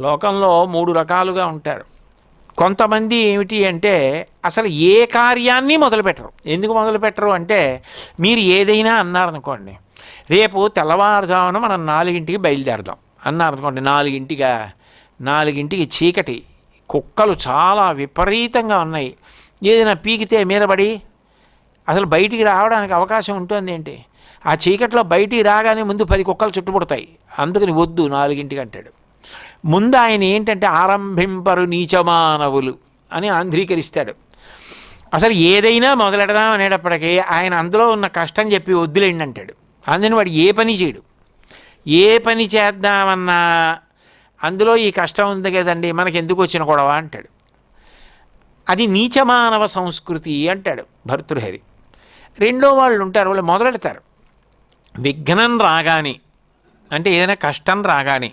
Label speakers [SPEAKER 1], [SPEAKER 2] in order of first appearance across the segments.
[SPEAKER 1] లోకంలో మూడు రకాలుగా ఉంటారు. కొంతమంది ఏమిటి అంటే అసలు ఏ కార్యాన్ని మొదలుపెట్టరు. ఎందుకు మొదలుపెట్టరు అంటే మీరు ఏదైనా అన్నారనుకోండి రేపు తెల్లవారుజామున మనం నాలుగింటికి బయలుదేరదాం. అన్నారనుకోండి నాలుగింటిగా నాలుగింటికి చీకటి కుక్కలు చాలా విపరీతంగా ఉన్నాయి. ఏదైనా పీకితే మీద పడి అసలు బయటికి రావడానికి అవకాశం ఉంటుంది ఏంటి? ఆ చీకట్లో బయటికి రాగానే ముందు పది కుక్కలు చుట్టుముడతాయి. అందుకని వద్దు నాలుగింటికి అంటాడు. ముందు ఆయన ఏంటంటే ఆరంభింపరు నీచమానవులు అని ఆంధ్రీకరిస్తాడు. అసలు ఏదైనా మొదలెడదాం అనేటప్పటికీ ఆయన అందులో ఉన్న కష్టం చెప్పి వద్దులేండి అంటాడు అందుని వాడు ఏ పని చేయడు. ఏ పని చేద్దామన్నా అందులో ఈ కష్టం ఉంది కదండి మనకి ఎందుకు వచ్చిన గొడవ అంటాడు. అది నీచమానవ సంస్కృతి అంటాడు భర్తృహరి. రెండో వాళ్ళు ఉంటారు వాళ్ళు మొదలెడతారు. విఘ్నం రాగానే అంటే ఏదైనా కష్టం రాగానే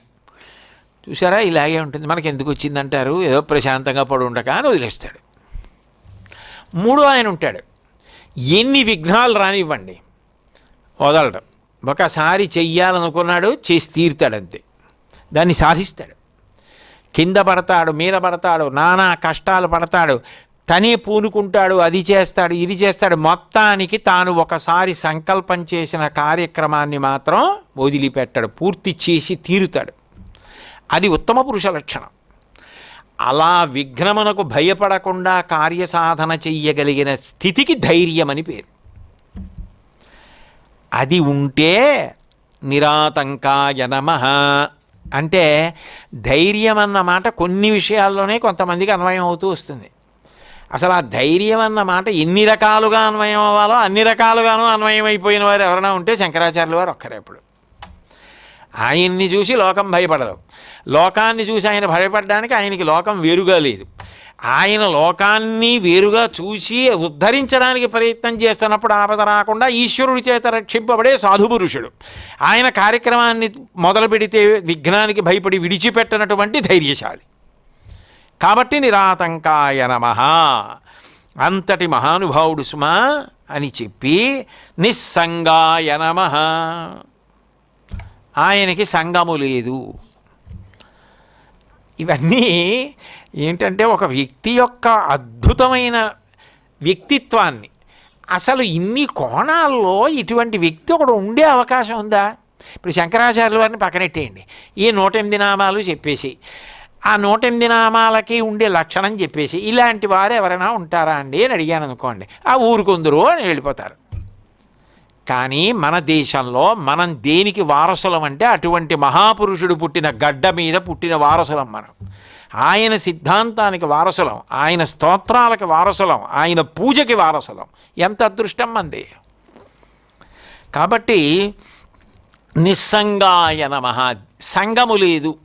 [SPEAKER 1] చూసారా ఇలాగే ఉంటుంది. మనకి ఎందుకు వచ్చిందంటారు? ఏదో ప్రశాంతంగా పడి ఉండక అని వదిలేస్తాడు. మూడో ఆయన ఉంటాడు. ఎన్ని విఘ్నాలు రానివ్వండి. వదలడం. ఒకసారి చెయ్యాలనుకున్నాడు చేసి తీరుతాడు అంతే. దాన్ని సాధిస్తాడు. కింద పడతాడు మీద పడతాడు నానా కష్టాలు పడతాడు. తనే పూనుకుంటాడు అది చేస్తాడు ఇది చేస్తాడు. మొత్తానికి తాను ఒకసారి సంకల్పం చేసిన కార్యక్రమాన్ని మాత్రం వదిలిపెట్టాడు. పూర్తి చేసి తీరుతాడు. అది ఉత్తమ పురుష లక్షణం. అలా విఘ్నమునకు భయపడకుండా కార్యసాధన చెయ్యగలిగిన స్థితికి ధైర్యం అని పేరు. అది ఉంటే నిరాతంకాయ నమః. అంటే ధైర్యం అన్నమాట కొన్ని విషయాల్లోనే కొంతమందికి అన్వయం అవుతూ వస్తుంది. అసలు ఆ ధైర్యం అన్న మాట ఎన్ని రకాలుగా అన్వయం అవ్వాలో అన్ని రకాలుగాను అన్వయం అయిపోయిన వారు ఎవరైనా ఉంటే శంకరాచార్యుల వారు ఒక్కరే ఇప్పుడు ఆయన్ని చూసి లోకం భయపడదు. లోకాన్ని చూసి ఆయన భయపడడానికి ఆయనకి లోకం వేరుగా లేదు. ఆయన లోకాన్ని వేరుగా చూసి ఉద్ధరించడానికి ప్రయత్నం చేస్తున్నప్పుడు ఆపద రాకుండా ఈశ్వరుడి చేత రక్షింపబడే సాధుపురుషుడు. ఆయన కార్యక్రమాన్ని మొదలు పెడితే విఘ్నానికి భయపడి విడిచిపెట్టనటువంటి ధైర్యశాలి. కాబట్టి నిరాతంకాయ నమ. అంతటి మహానుభావుడు సుమా అని చెప్పి నిస్సంగాయ నమ. ఆయనకి సంగము లేదు. ఇవన్నీ ఏంటంటే ఒక వ్యక్తి యొక్క అద్భుతమైన వ్యక్తిత్వాన్ని. అసలు ఇన్ని కోణాల్లో ఇటువంటి వ్యక్తి ఒకడు ఉండే అవకాశం ఉందా? ఇప్పుడు శంకరాచార్యుల వారిని పక్కనెట్టేయండి ఈ నూట ఎనిమిది నామాలు చెప్పేసి ఆ నూట ఎనిమిది నామాలకి ఉండే లక్షణం చెప్పేసి ఇలాంటి వారు ఎవరైనా ఉంటారా అండి అని అడిగాను అనుకోండి. ఆ ఊరుకుందరు అని వెళ్ళిపోతారు. కానీ మన దేశంలో మనం దేనికి వారసులం అంటే అటువంటి మహాపురుషుడు పుట్టిన గడ్డ మీద పుట్టిన వారసులం మనం. ఆయన సిద్ధాంతానికి వారసులం ఆయన స్తోత్రాలకి వారసులం ఆయన పూజకి వారసులం. ఎంత అదృష్టం మంది. కాబట్టి నిస్సంగాయ నమ. సంగము లేదు.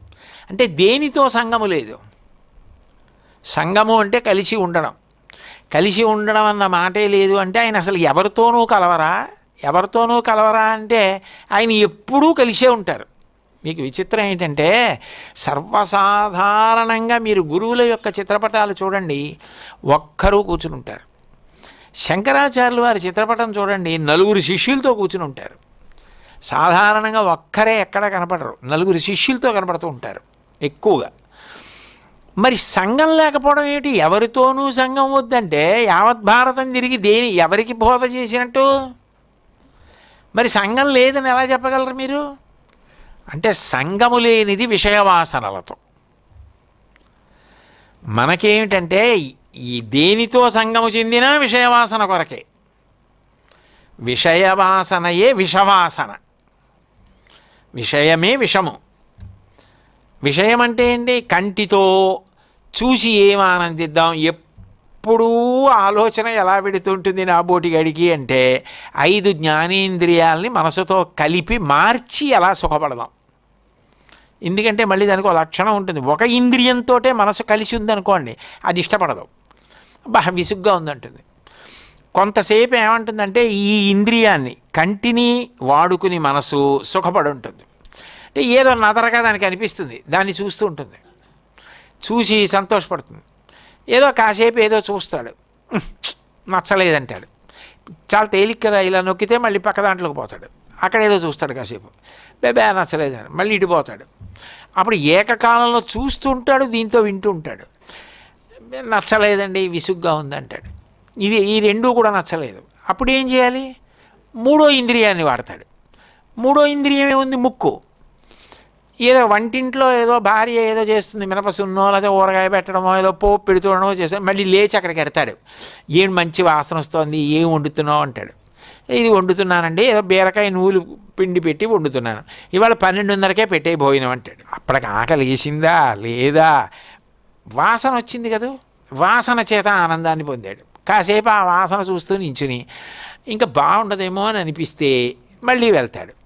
[SPEAKER 1] అంటే దేనితో సంగము లేదు? సంగము అంటే కలిసి ఉండడం. కలిసి ఉండడం అన్న మాటే లేదు అంటే ఆయన అసలు ఎవరితోనూ కలవరా? ఎవరితోనూ కలవరా అంటే ఆయన ఎప్పుడూ కలిసే ఉంటారు. మీకు విచిత్రం ఏంటంటే సర్వసాధారణంగా మీరు గురువుల యొక్క చిత్రపటాలు చూడండి ఒక్కరూ కూర్చుని ఉంటారు శంకరాచార్యులు వారి చిత్రపటం చూడండి నలుగురు శిష్యులతో కూర్చుని ఉంటారు సాధారణంగా ఒక్కరే ఎక్కడ కనపడరు నలుగురు శిష్యులతో కనపడుతూ ఉంటారు ఎక్కువగా. మరి సంఘం లేకపోవడం ఏమిటి? ఎవరితోనూ సంఘం వద్దంటే యావత్ భారతం తిరిగి దేని ఎవరికి బోధ చేసినట్టు? మరి సంఘం లేదని ఎలా చెప్పగలరు మీరు? అంటే సంఘము లేనిది విషయవాసనలతో. మనకేమిటంటే ఈ దేనితో సంఘము చెందినా విషయవాసన కొరకే. విషయవాసనయే విషవాసన. విషయమే విషము. విషయం అంటే ఏంటి? కంటితో చూసి ఏం ఆనందిద్దాం ఎప్పుడూ ఆలోచన ఎలా పెడుతుంటుంది నా బోటిగాడికి అంటే ఐదు జ్ఞానేంద్రియాలని మనసుతో కలిపి మార్చి ఎలా సుఖపడదాం. ఎందుకంటే మళ్ళీ దానికి ఒక లక్షణం ఉంటుంది. ఒక ఇంద్రియంతో మనసు కలిసి ఉందనుకోండి అది ఇష్టపడదు. బాగా విసుగ్గా ఉందంటుంది. కొంతసేపు ఏమంటుందంటే ఈ ఇంద్రియాన్ని కంటిని వాడుకుని మనసు సుఖపడి ఉంటుంది అంటే ఏదో నదరగా దానికి అనిపిస్తుంది. దాన్ని చూస్తూ ఉంటుంది. చూసి సంతోషపడుతుంది. ఏదో కాసేపు ఏదో చూస్తాడు. నచ్చలేదంటాడు. చాలా తేలిక కదా ఇలా నొక్కితే మళ్ళీ పక్క దాంట్లోకి పోతాడు. అక్కడ ఏదో చూస్తాడు కాసేపు. బేబే నచ్చలేదు మళ్ళీ ఇటు అప్పుడు ఏకకాలంలో చూస్తుంటాడు దీంతో వింటూ ఉంటాడు నచ్చలేదండి విసుగ్గా ఉందంటాడు. ఇది ఈ రెండూ కూడా నచ్చలేదు. అప్పుడు ఏం చేయాలి? మూడో ఇంద్రియాన్ని వాడతాడు. మూడో ఇంద్రియం ఏముంది? ముక్కు. ఏదో వంటింట్లో ఏదో భార్య ఏదో చేస్తుంది మినపసున్నో లేదా ఊరగాయ పెట్టడమో ఏదో పోపు పెడుతుండమో చేస్తే మళ్ళీ లేచి అక్కడికి ఎడతాడు. ఏం మంచి వాసన వస్తుంది ఏం వండుతున్నావు? అంటాడు. ఇది వండుతున్నానండి ఏదో బీరకాయ నూలు పిండి పెట్టి వండుతున్నాను. ఇవాళ పన్నెండున్నరకే పెట్టే భోజనం అంటాడు. అప్పటికి ఆకలి వేసిందా లేదా? వాసన వచ్చింది కదా? వాసన చేత ఆనందాన్ని పొందాడు. కాసేపు ఆ వాసన చూస్తూ నించుని ఇంకా బాగుండదేమో అని అనిపిస్తే మళ్ళీ వెళ్తాడు.